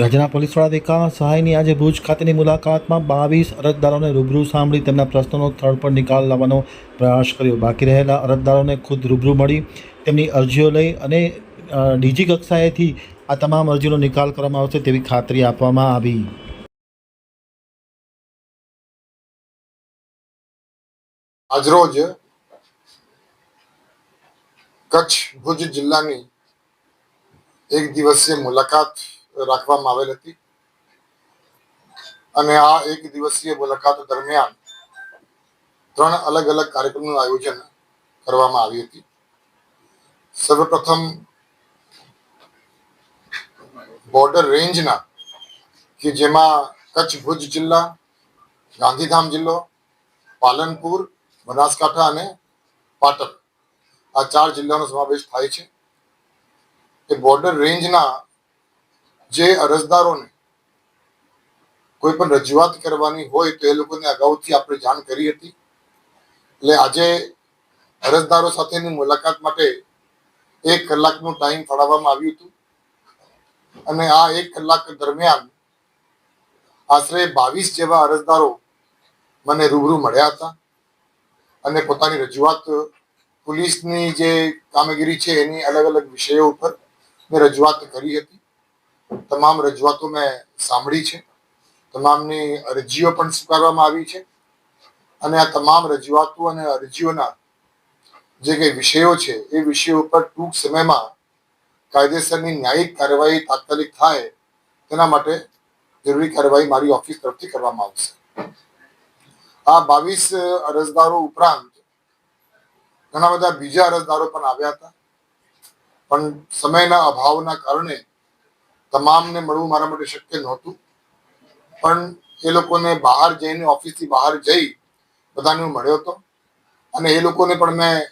રાજ્યના પોલીસ વડા વિકાસ સહાયની આજે ભુજ ખાતેની મુલાકાતમાં બાવીસ અરજદારોને રૂબરૂ સાંભળી તેમના પ્રશ્નોનો સ્થળ પર નિકાલ લાવવાનો પ્રયાસ કર્યો. બાકી રહેલા અરજદારોને ખુદ રૂબરૂ મળી તેમની અરજીઓ લઈ અને ડીજી કક્ષાએથી આ તમામ અરજીનો નિકાલ કરવામાં આવશે તેવી ખાતરી આપવામાં આવી. આજરોજ કચ્છ ભુજ જિલ્લાની એક દિવસીય મુલાકાત રાખવામાં આવેલ હતી. અને આ એક દિવસીય મુલાકાત દરમિયાન ત્રણ અલગ અલગ કાર્યક્રમનું આયોજન કરવામાં આવી હતી. સર્વપ્રથમ બોર્ડર રેન્જના કે જેમાં કચ્છ ભુજ જિલ્લા, ગાંધીધામ જિલ્લો, પાલનપુર, બનાસકાંઠા અને પાટણ આ ચાર જિલ્લાનો સમાવેશ થાય છે. એ બોર્ડર રેન્જના જે અરજદારોને કોઈ પણ રજૂઆત કરવાની હોય તો એ લોકોને અગાઉથી આપણે જાણ કરી હતી. એટલે આજે અરજદારો સાથેની મુલાકાત માટે એક કલાકનો ટાઈમ ફાળવવામાં આવ્યું હતું. અને આ એક કલાક દરમિયાન આશરે બાવીસ જેવા અરજદારો મને રૂબરૂ મળ્યા હતા અને પોતાની રજૂઆત પોલીસની જે કામગીરી છે એની અલગ અલગ વિષયો ઉપર મેં રજૂઆત કરી હતી. તમામ રજૂઆતો મેં સાંભળી છે. તમામની અરજીઓ પણ સ્વીકારવામાં આવી છે. અને આ તમામ રજૂઆતો અને અરજીઓના જે કંઈ વિષયો છે, એ વિષયો ઉપર ટૂંક સમયમાં કાયદેસરની ન્યાયિક કાર્યવાહી તાત્કાલિક થાય, તેના માટે જરૂરી કાર્યવાહી મારી ઓફિસ તરફથી કરવામાં આવશે. આ બાવીસ અરજદારો ઉપરાંત ઘણા બધા બીજા અરજદારો પણ આવ્યા હતા. પણ સમયના અભાવના કારણે તમામને મળવું મારા માટે શક્ય નહોતું. પણ એ લોકોને બહાર જઈને ઓફિસથી બહાર જઈ બધાને હું મળ્યો હતો. અને એ લોકોને પણ મેં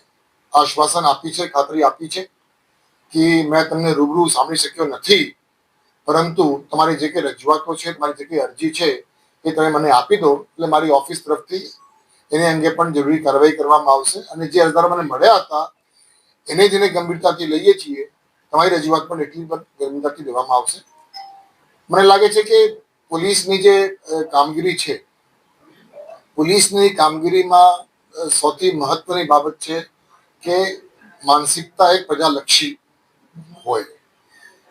આશ્વાસન આપી છે, ખાતરી આપી છે કે મેં તમને રૂબરૂ સાંભળી શક્યો નથી. પરંતુ તમારી જે કંઈ રજૂઆતો છે, તમારી જે કંઈ અરજી છે, એ તમે મને આપી દો. એટલે મારી ઓફિસ તરફથી એની અંગે પણ જરૂરી કાર્યવાહી કરવામાં આવશે. અને જે અરજદારો મને મળ્યા હતા, એને જેને ગંભીરતાથી લઈએ છીએ. તમારી રજૂઆત પણ એટલી ગંભીરતાથી લેવામાં આવશે. મને લાગે છે કે પોલીસની જે કામગીરી છે, પોલીસની કામગીરીમાં સૌથી મહત્વની બાબત છે કે માનસિકતા એક પ્રજાલક્ષી હોય.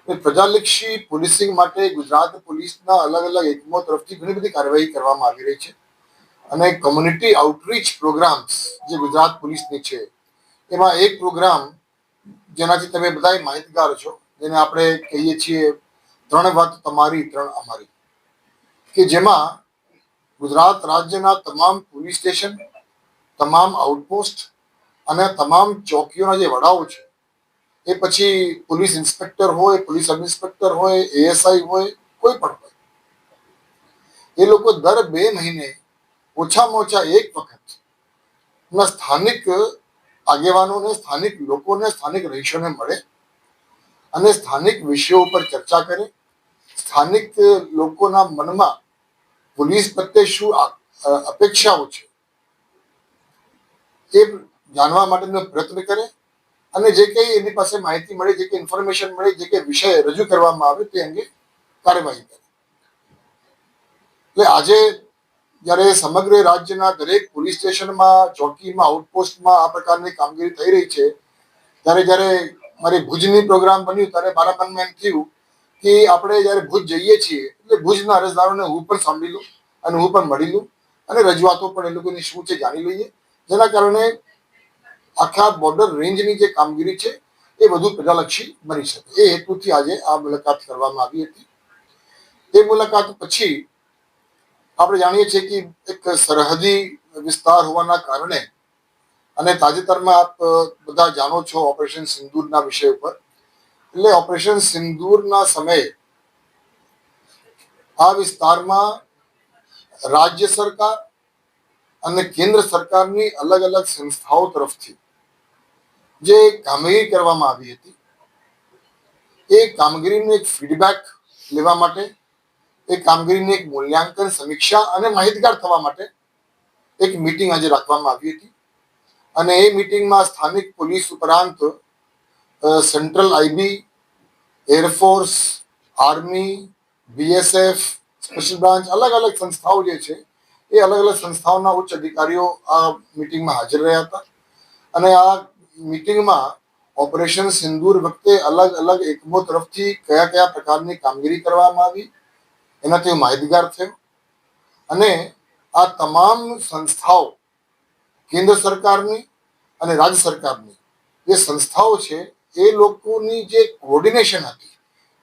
પ્રજાલક્ષી પોલીસિંગ માટે ગુજરાત પોલીસના અલગ અલગ એકમો તરફથી ઘણી બધી કાર્યવાહી કરવામાં આવી રહી છે. અને કમ્યુનિટી આઉટરીચ પ્રોગ્રામ્સ જે ગુજરાત પોલીસની છે, એમાં એક પ્રોગ્રામ જેનાથી તમે બધા માહિતગાર છો, જેને આપણે કહીએ છીએ ત્રણ વાત તમારી, ત્રણ અમારી. કે જેમાં ગુજરાત રાજ્યના તમામ પોલીસ સ્ટેશન તમામ આઉટપોસ્ટ અને તમામ ચોકીઓના જે વડાઓ છે, એ પછી પોલીસ ઇન્સ્પેક્ટર હોય પોલીસ સબ ઇન્સ્પેક્ટર હોય એએસઆઈ હોય, કોઈ પણ હોય. એ લોકો દર બે મહિને ઓછામાં ઓછા એક વખત સ્થાનિક આગેવાનોને, સ્થાનિક લોકોને, સ્થાનિક રહીશોને મળે અને સ્થાનિક વિષયો ઉપર ચર્ચા કરે. સ્થાનિક લોકોના મનમાં પોલીસ પ્રત્યે શું અપેક્ષાઓ છે એ જાણવા માટેનો પ્રયત્ન કરે અને જે કંઈ એની પાસે માહિતી મળે, જે કંઈ ઇન્ફોર્મેશન મળે, જે કંઈ વિષય રજૂ કરવામાં આવે તે અંગે કાર્યવાહી કરે. એટલે આજે જ્યારે સમગ્ર રાજ્યના દરેક પોલીસ સ્ટેશનમાં, ચોકીમાં, આઉટપોસ્ટમાં આ પ્રકારની કામગીરી થઈ રહી છે. ત્યારે જ્યારે મારી ભુજની પ્રોગ્રામ બન્યું, ત્યારે મારા મનમાં એમ થયું કે આપણે જ્યારે ભુજ જઈએ છીએ, એટલે ભુજના અરજદારોને હું પણ સાંભળી લઉં અને હું પણ મળી લઉં અને રજૂઆતો પણ એ લોકોની શું છે જાણી લઈએ. જેના કારણે આખા બોર્ડર રેન્જની જે કામગીરી છે, એ વધુ પ્રજાલક્ષી બની શકે. એ હેતુથી આજે આ મુલાકાત કરવામાં આવી હતી. એ મુલાકાત પછી આપણે જાણીએ છીએ કે એક સરહદી વિસ્તાર હોવાના કારણે અને તાજેતરમાં આપ બધા જાણો છો ઓપરેશન સિંદૂરના વિષય ઉપર. એટલે ઓપરેશન સિંદૂરના સમયે આ વિસ્તારમાં રાજ્ય સરકાર અને કેન્દ્ર સરકારની અલગ અલગ સંસ્થાઓ તરફથી જે કામગીરી કરવામાં આવી હતી, એ કામગીરીનું એક ફીડબેક લેવા માટે એ કામગીરીની એક મૂલ્યાંકન, સમીક્ષા અને માહિતગાર થવા માટે એક મીટિંગ આજે રાખવામાં આવી હતી. અને એ મીટિંગમાં સ્થાનિક પોલીસ ઉપરાંત central IB air force army BSF special branch અલગ અલગ સંસ્થાઓ જે છે, એ અલગ અલગ સંસ્થાઓના ઉચ્ચ અધિકારીઓ આ મિટિંગમાં હાજર રહ્યા હતા. અને આ મિટિંગમાં ઓપરેશન સિંદૂર વખતે અલગ અલગ એકમો તરફથી કયા કયા પ્રકારની કામગીરી કરવામાં આવી એનાથી માહિતગાર થયો અને આ તમામ સંસ્થાઓ કેન્દ્ર સરકારની અને રાજ્ય સરકારની જે સંસ્થાઓ છે, એ લોકોની જે કોઓર્ડિનેશન હતી,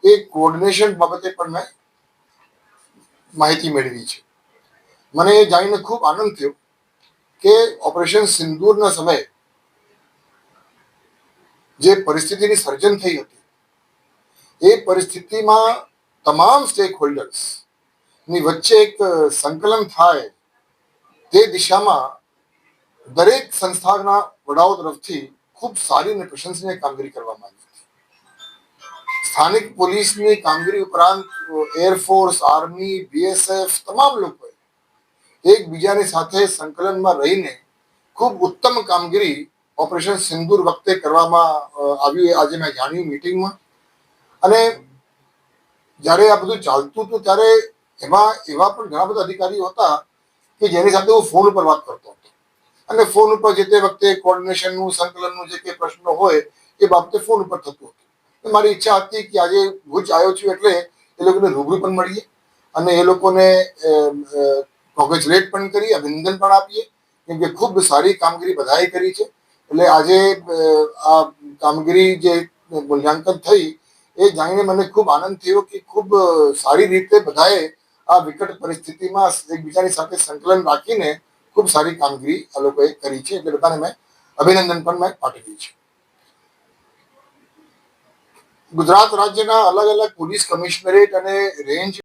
એ કોઓર્ડિનેશન બાબતે પણ મેં માહિતી મેળવી છે. મને એ જાણીને ખૂબ આનંદ થયો કે ઓપરેશન સિંદૂરના સમયે જે પરિસ્થિતિની સર્જન થઈ હતી, એ પરિસ્થિતિમાં તમામ સ્ટેક હોલ્ડર્સની વચ્ચે એક સંકલન થાય તે દિશામાં દરેક સંસ્થાના વડાઓ તરફથી ખૂબ સારી અને પ્રશંસનીય કામગીરી કરવામાં આવી સ્થાનિક પોલીસની કામગીરી ઉપરાંત એરફોર્સ આર્મી બીએસએફ તમામ લોકોએ એકબીજાની સાથે સંકલનમાં રહીને ખૂબ ઉત્તમ કામગીરી ઓપરેશન સિંદૂર વખતે કરવામાં આવ્યું એ આજે મેં જાણ્યું મિટિંગમાં અને જ્યારે આ બધું ચાલતું હતું, ત્યારે એમાં એવા પણ ઘણા બધા અધિકારીઓ હતા કે જેની સાથે હું ફોન ઉપર વાત કરતો હતો. અને ફોન ઉપર જે તે વખતે કોર્ડિનેશનનું સંકલનનું જે કંઈ પ્રશ્નો હોય, એ બાબતે ફોન ઉપર થતું હતું. મારી ઈચ્છા હતી કે આજે ભુજ આવ્યો છું એટલે એ લોકોને રૂબરૂ પણ મળીએ અને એ લોકોને કોંગ્રેચ્યુલેટ પણ કરી અભિનંદન પણ આપીએ. કેમ કે ખૂબ સારી કામગીરી બધાએ કરી છે. એટલે આજે આ કામગીરી જે મૂલ્યાંકન થઈ એ જાણીને મને ખૂબ આનંદ થયો કે ખૂબ સારી રીતે બધાએ આ વિકટ પરિસ્થિતિમાં એકબીજાની સાથે સંકલન રાખીને ખૂબ સારી કામગીરી આ લોકોએ કરી છે. એટલે બધાને મેં અભિનંદન પણ મેં પાઠવ્યું છે. ગુજરાત રાજ્યના અલગ અલગ પોલીસ કમિશનરેટ અને રેન્જ